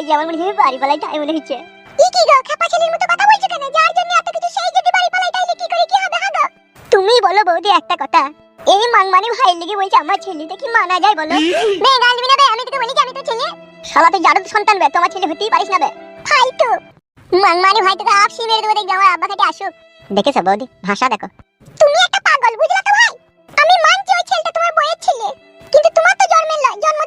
লাগছে আমার মনে হয় বাড়ি পালাই তাই মনে হচ্ছে। কি কি গো খাপা ছেলের মতো কথা বলছো কেন? যার জন্য এত কিছু সেই যদি বাড়ি পালাই তাইলে কি করে কি হবে হাগো? তুমি বলো বৌদি একটা কথা। এই মাংমানি ভাইয়ের লিগে বলছে আমার ছেলেটা কি মানা যায় বলো। বে গাল দিবি না বে আমি তোকে বলি কি আমি তো ছেলে। শালা তুই জারদ সন্তান বে তোমার ছেলে হতেই পারিস না বে। ফালতু। মাংমানি ভাই তোকে আপসি মেরে দেবো দেখবি আমার আব্বা খাটে আসুক। দেখেছ বৌদি? ভাষা দেখো। তুমি একটা পাগল বুঝলা তো ভাই? আমি মানছি ওই ছেলেটা তোমার বইয়ের ছেলে। কিন্তু তোমার তো জন্মের জন্ম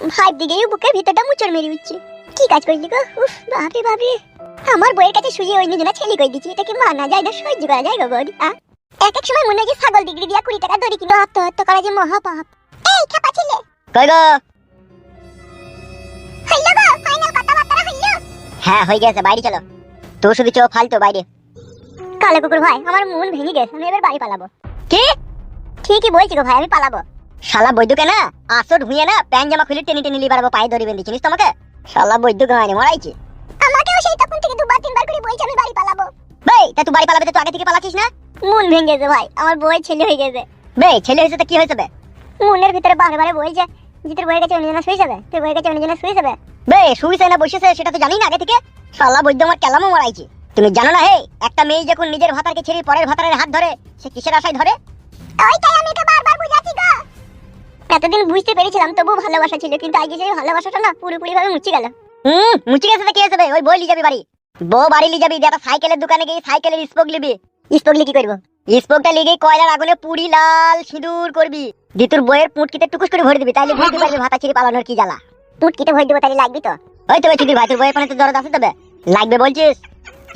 ভাই দিকেই বুকের ভিতরটা মুচড় মেরে উঠছে কি কাজ করলি গো? উফ বাপরে বাপরে। আমার বইয়ের কাছে শুয়ে জনা ছেলে কই দিচ্ছি এটা কি মানা যায় না? সহ্য করা যায় গো বৌদি এক এক সময় মনে হয় যে ছাগল ডিগ্রি দিয়া কুড়ি টাকা দড়ি কিনো আত্মহত্যা করা যে মহাপাপ। এই খাপা ছেলে! কই গো? হইল গো ফাইনাল কথাবার্তা হইল। হ্যাঁ হয়ে গেছে বাইরে চলো। তুই শুধু চো ফালতু বাইরে। কালো কুকুর ভাই আমার মন ভেঙে গেছে আমি এবার বাড়ি পালাবো। কি? ঠিকই বলছি গো ভাই আমি পালাবো। শালা বৈদ্যুকে না আসো ঢুইয়ে না প্যান জামা খুলে টেনে টেনে লিবার পায়ে ধরে বেঁধে চিনিস তোমাকে শালা বৈদ্যুক মানে মরাইছে। আমাকেও সেই তখন থেকে দুবার তিনবার করে বলছে আমি বাড়ি পালাবো। বেই তা তুই বাড়ি পালাবে তো আগে থেকে পালাচ্ছিস না? মন ভেঙে গেছে ভাই আমার বউয়ের ছেলে হয়ে গেছে। বেই ছেলে হয়েছে তো কি হয়েছে বে? মনের ভিতরে বারে বারে বলছে যে তোর বইয়ের কাছে অন্য জনা শুয়ে যাবে তোর বইয়ের কাছে অন্য জনা শুয়ে যাবে। বে শুইছে না বসেছে সেটা তো জানি না আগে থেকে। শালা বৈদ্য আমার কেলামও মরাইছে। তুমি জানো না হে একটা মেয়ে যখন নিজের ভাতারকে ছেড়ে পরের ভাতারের হাত ধরে সে কিসের আশায় ধরে? ওইটাই আমি তো বারবার বুঝাচ্ছি গো। এতদিন বুঝতে পেরেছিলাম তবু ভালোবাসা ছিল কিন্তু আজকে সেই ভালোবাসাটা না পুরোপুরি ভাবে মুছে গেল। হুম মুচি গেছে তো কি হয়েছে ওই বই লিয়ে যাবি বাড়ি। বউ বাড়ি লিয়ে যাবি একটা সাইকেলের দোকানে গিয়ে সাইকেলের স্পোক লিবি স্পোকলি কি করব? স্পোকটা লিগে কয়লার আগুনে পুরি লাল সিঁদুর করবি। দি তোর বইয়ের পুটকিতে টুকুস করে ভরে দিবি তাইলে বুঝতে পারবি ভাতা ছিঁড়ে পালানোর কি জ্বালা। পুটকিতে ভয় দেবো তাহলে লাগবি তো? ওই তো চুদির ভাই তোর বইয়ের পানে তো দরদ আছে তবে লাগবে বলছিস?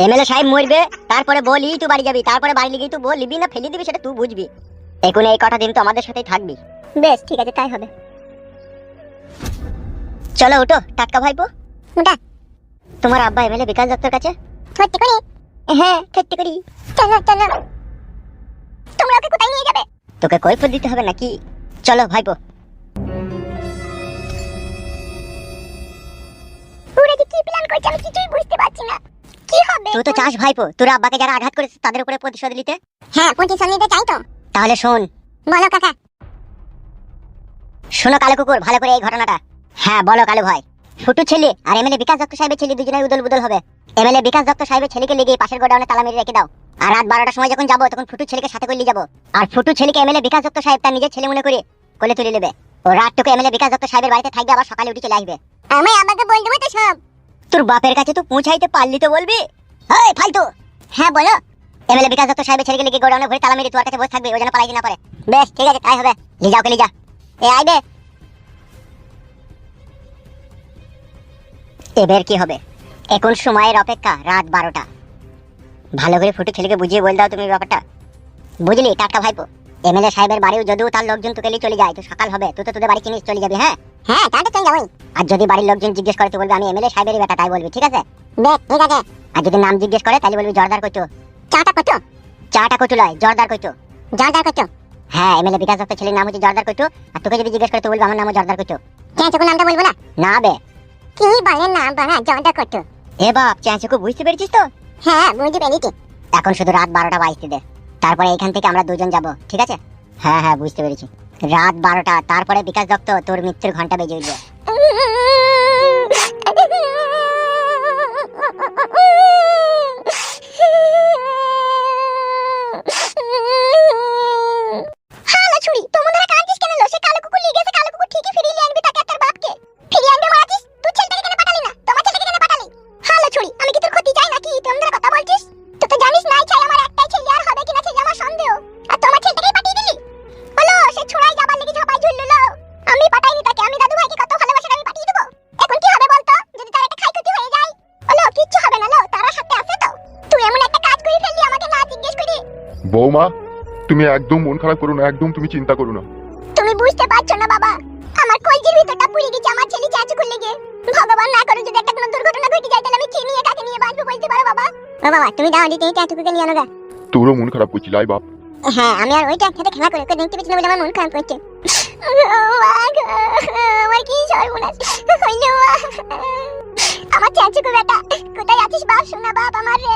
এমএলএ সাহেব মরবে তারপরে বলি তুই বাড়ি যাবি তারপরে বাড়ি লিগেই তুই বল লিবি না ফেলে দিবি সেটা তুই বুঝবি। এখন এই কটা দিন তো আমাদের সাথেই থাকবি। বেশ ঠিক আছে তাই হবে। চলো ওটো টাটকা ভাইপো। ওটা তোমার আব্বা এমএলএ বিকাশ দত্তর কাছে? ধরতে করি? হ্যাঁ সত্যি করি। চলো চলো। তোমরা ওকে কোথায় নিয়ে যাবে? তোকে কৈফত দিতে হবে নাকি? চলো ভাইপো। ওরা যে কি প্ল্যান করছে আমি কিছুই বুঝতে পারছি না। কি হবে? তুই তো চাস ভাইপো তোর আব্বাকে যারা আঘাত করেছে তাদের উপরে প্রতিশোধ নিতে? হ্যাঁ প্রতিশোধ নিতে চাই তো। তাহলে শোন। বলো কাকা। শোনো কালো কুকুর ভালো করে এই ঘটনাটা। হ্যাঁ বলো কালো ভাই। ফুটু ছেলে আর এমএলএ বিকাশ দত্ত সাহেবের ছেলে দুজনের উদল বুদল হবে। এমএলএ বিকাশ দত্ত সাহেবের ছেলেকে লেগে পাশের গোডাউনে তালা মেরে রেখে দাও। আর রাত বারোটার সময় যখন যাব তখন ফুটু ছেলেকে সাথে করে নিয়ে যাব। আর ফুটু ছেলেকে এমএলএ বিকাশ দত্ত সাহেব তার নিজের ছেলে মনে করে কোলে তুলে নেবে। ও রাতটুকু এমএলএ বিকাশ দত্ত সাহেবের বাড়িতে থাকবে আবার সকালে উঠে চলে আসবে। আমি আমাকে বল দেবো তো সব। তোর বাপের কাছে তো পৌঁছাইতে পারলি তো বলবি? হেই ফালতু। হ্যাঁ বলো। এমএলএ বিকাশ দত্ত সাহেবের ছেলেকে লেগে গোডাউনে ভরে তালা মেরে তোর কাছে বসে থাকবে ওই জন্য পালাইতে না পারে বেশ ঠিক আছে তাই হবে। লি যাও কে লি যা। এ আইবে এবার কি হবে? এখন সময়ের অপেক্ষা রাত বারোটা। ভালো করে ফুটু ছেলেকে বুঝিয়ে বল দাও তুমি ব্যাপারটা। বুঝলি টাটকা ভাইপো? এমএলএ সাহেবের বাড়িও যদিও তার লোকজন তোকে নিয়ে চলে যায় তো সকাল হবে তুই তো তোদের বাড়ি চিনিস চলে যাবি হ্যাঁ? হ্যাঁ তাহলে চল যাবই। আর যদি বাড়ির লোকজন জিজ্ঞেস করে তো বলবি আমি এমএলএ সাহেবেরই বেটা তাই বলবি ঠিক আছে? বেশ ঠিক আছে। আর যদি নাম জিজ্ঞেস করে তাহলে বলবি জর্দার কইতো। চাটা কত চাটা কচু লয় জর্দার কইতো। যা কত হ্যাঁ এমএলএ বিকাশ দত্ত ছেলের নাম হচ্ছে জর্দার কইতো আর তোকে যদি জিজ্ঞেস করে তো বলবি আমার নামও জর্দার কইতো। কেন চেঁচুকু নামটা বলব না না বে। কি বলে নাম বানা যা কত এ বাপ চ্যাঁচুকু বুঝতে পেরেছিস তো? হ্যাঁ বুঝতে পেরেছি। এখন শুধু রাত বারোটা বাইশতে দে। তারপরে এখান থেকে আমরা দুজন যাব ঠিক আছে? হ্যাঁ হ্যাঁ বুঝতে পেরেছি। রাত বারোটা তারপরে বিকাশ দত্ত তোর মৃত্যুর ঘণ্টা বেজে উঠবে। বৌমা তুমি একদম মন খারাপ করো না একদম তুমি চিন্তা করো না। তুমি বুঝতে পারছ না বাবা। আমার কলজির ভিতরটা পুড়ে গেছে আমার ছেলে চাচু করলে গিয়ে ভগবান না করে যদি একটা কোনো দুর্ঘটনা ঘটে যায় তাহলে আমি কে নিয়ে কাকে নিয়ে বাঁচবো বলতে পারো বাবা। ও বাবা তুমি দাও দিতে চাচুকে নিয়ে আনো গা। তোরও মন খারাপ করছি লাই বাপ। হ্যাঁ আমি আর ওইটা সাথে খেলা করে ওকে দেখতে পেয়েছিলাম বলে আমার মন খারাপ করছে। আমার কি সর্বনাশ। হইল আমার চাচুকে বেটা কোথায় আছিস বাপ? শোনা বাপ আমার রে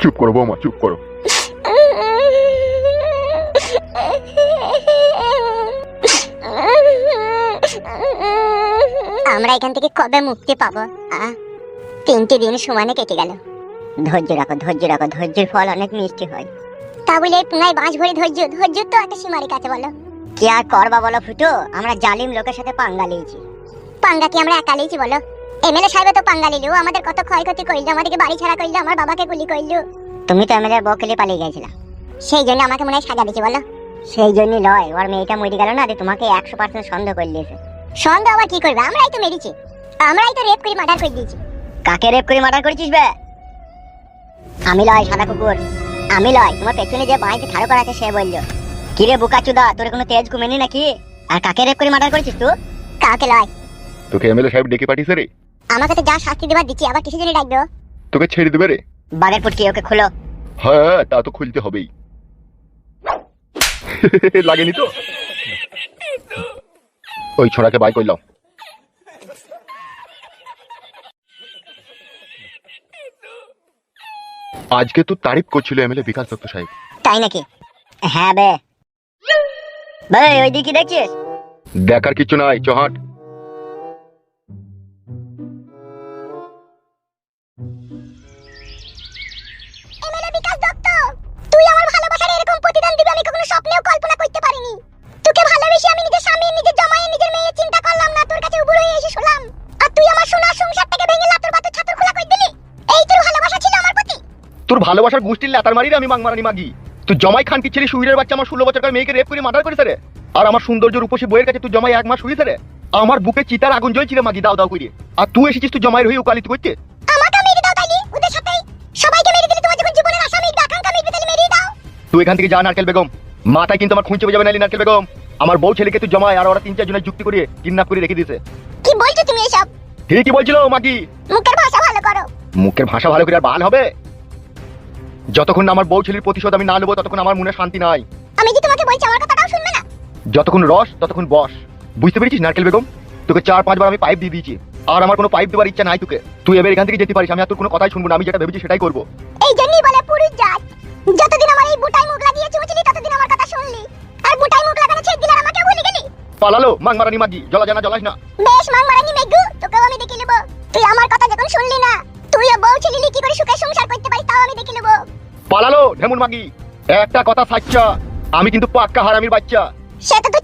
চুপ করো বৌমা চুপ করো। আমরা এখান থেকে কবে মুক্তি পাবো আ? তিনটে দিন সমানে কেটে গেল। ধৈর্য রাখো ধৈর্য রাখো ধৈর্যের ফল অনেক মিষ্টি হয়। তা বলে এই পুনায় বাঁশ ভরে ধৈর্য ধৈর্য তো একটা সীমারি কাছে বলো। কি আর করবা বলো ফুটো? আমরা জালিম লোকের সাথে পাঙ্গা লিয়েছি। পাঙ্গা কি আমরা একা লিয়েছি বলো? এমএলএ সাহেব তো পাঙ্গা লিলো আমাদের কত ক্ষয়ক্ষতি করল আমাদেরকে বাড়ি ছাড়া করল আমার বাবাকে গুলি করল। তুমি তো এমএলএ বকেলে পালিয়ে গেছিলা সেই জন্য আমাকে মনে হয় সাজা দিয়েছে বলো। সেই জন্যই লয় ওর মেয়েটা মরে গেল না যে তোমাকে একশো পার্সেন্ট সন্দেহ করে দিয়েছে। সন্দেহ আবার কি করবে? আমরাই তো মেরেছি। আমরাই তো রেপ করে মার্ডার করে দিয়েছি। কাকে রেপ করে মার্ডার করেছিস বে? আমি লয় সাদা কুকুর। আমি লয় তোমার পেছনে যে বাইকে ঠাড়ো করা আছে সে বলল। কিরে বুকা চুদা তোর কোনো তেজ কমেনি নাকি? আর কাকে রেপ করে মার্ডার করেছিস তুই? কাকে লয়? তোকে এমএলএ সাহেব ডেকে পাঠিয়েছে রে। আমাকে তো যা শাস্তি দেবার দিচ্ছি আবার কিছু জন্য ডাকবে তোকে ছেড়ে দেবে রে। বাঘের পুটকি ওকে খুলো। হ্যাঁ তা তো খুলতে হবেই। লাগেনি তো? ওই ছোড়াকে বাই করলাম। আজকে তো তারিফ করছিল এমএলএ বিকাশ দত্ত সাহেব। তাই নাকি? হ্যাঁ বে। ভাই ওই দিকে দেখছিস? দেখার কিছু নাই চহাট। ভালোবাসার গোষ্ঠীর লাতার মারি আমি মাং মারানি মাগি। তুই জমাই খান কি ছেলে সুইরের বাচ্চা আমার ষোলো বছরকার মেয়েকে রেপ করে মার্ডার করেছে রে? আর আমার সৌন্দর্য রূপসী বইয়ের কাছে তুই জমাই এক মাস শুয়েছে রে? আমার বুকে চিতার আগুন জ্বলছিল মাগি দাও দাও করে আর তুই এসেছিস তুই জমাইয়ের হয়ে উকালিত করতে? তুই এখান থেকে যা নারকেল বেগম। মাথায় কিন্তু আমার খুঁজে যাবে নালি নারকেল বেগম। আমার বউ ছেলেকে তুই জমায় আর ওরা তিন চার জনের যুক্তি করে কিডন্যাপ করে রেখে দিয়েছে। কি বলছো তুমি এসব? ঠিকই বলছিল মাগি। মুখের ভাষা ভালো করো। মুখের ভাষা ভালো করে আর বাল হবে? যতক্ষণ না আমার বউ ছেলের প্রতিশোধ আমি না নেব ততক্ষণ আমার মনে শান্তি নাই। আমি কি তোমাকে বলছি? আমার কথাটাও শুনবে না? যতক্ষণ রস ততক্ষণ বস। বুঝতে পেরেছিস নারকেল বেগম? তোকে চার পাঁচবার আমি পাইপ দিয়ে দিয়েছি। আর আমার কোনো পাইপ দেওয়ার ইচ্ছা নাই তোকে। তুই এবার এখান থেকে যেতে পারিস আমি আর তোর কোনো কথাই শুনব না। আমি যেটা ভেবেছি সেটাই করব। এই জন্যই বলে পুরুষ জাত যতদিন আমার এই বুটাই মুখ লাগিয়ে চুমুচলি ততদিন আমার কথা শুনলি। আর বুটাই মুখ লাগানো ছেড়ে দিলে আর আমাকে ভুলে গেলি? পালালো মাং মারানি মাগি জলা জানা জলাস না। বেশ মাং মারানি মেঘু তোকেও আমি দেখে নেব। তুই আমার কথা যখন শুনলি না তুইও বউ ছেলিলি কি করে সুখে সংসার করতে পারিস তাও আমি দেখে নেব। পালালো ঢেমুন মাগি। একটা কথা সাচ্চা আমি কিন্তু পাক্কা হারামির বাচ্চা। সেটা তো